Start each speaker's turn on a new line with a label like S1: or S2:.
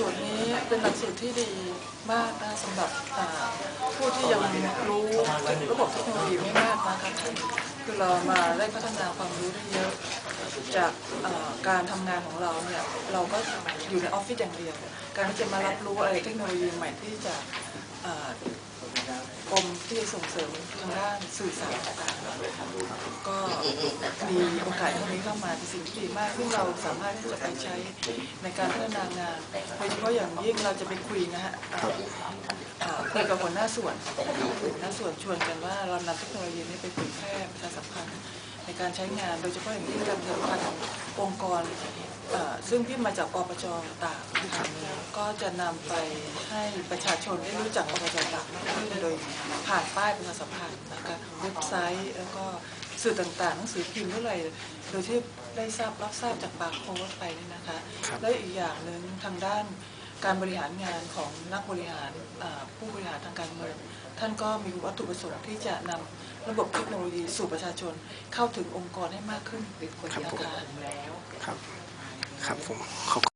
S1: สูตรนี้เป็นหลักสูตรที่ดีมากนะสำหรับผู้ที่ยังรู้ระบบเทคโนโลยีไม่มากนะคะคือเรามาได้พัฒนาความรู้ได้เยอะ จากการทำงานของเราเนี่ยเราก็อยู่ในออฟฟิศอย่างเดียว การที่จะมารับรู้อะไรเทคโนโลยีใหม่ที่จะกรมที่จะส่งเสริมทางด้านสื่อสารต่างๆก็มีโอกาสตรงนี้เข้ามาเป็นสิ่งที่ดีมาก ซึ่งเราสามารถที่จะไปใช้ในการพัฒนางาน เฉพาะอย่างยิ่งเราจะไปคุยนะฮะเอ่อเอ่อคุยกับหัวหน้าส่วนหัวหน้าส่วนชวนกันว่าเรานำเทคโนโลยีนี้ไปเผยแพร่ประชาสัมพันธ์ในการใช้งานโดยเฉพาะอย่างยิ่งการประชาสัมพันธ์ขององค์กรเอ่อซึ่งพี่มาจากอปจต่างนะคะก็จะนำไปให้ประชาชนได้รู้จักอปจต่างมากขึ้นโดยผ่านป้ายประชาสัมพันธ์นะคะเว็บไซต์แล้วก็ สื่อต่างๆหนังสือพิมพ์อะไรโดยที่ได้ทราบรับทราบจากบาร์โค้ดไปนี่นะคะ แล้วอีกอย่างหนึ่งทางด้านการบริหารงานของนักบริหารอ่าผู้บริหารทางการเมืองท่านก็มีวัตถุประสงค์ที่จะนำระบบเทคโนโลยีสู่ประชาชนเข้าถึงองค์กรให้มากขึ้น
S2: ครับผม
S1: นะคะ
S2: ครับ ครับผมขอบ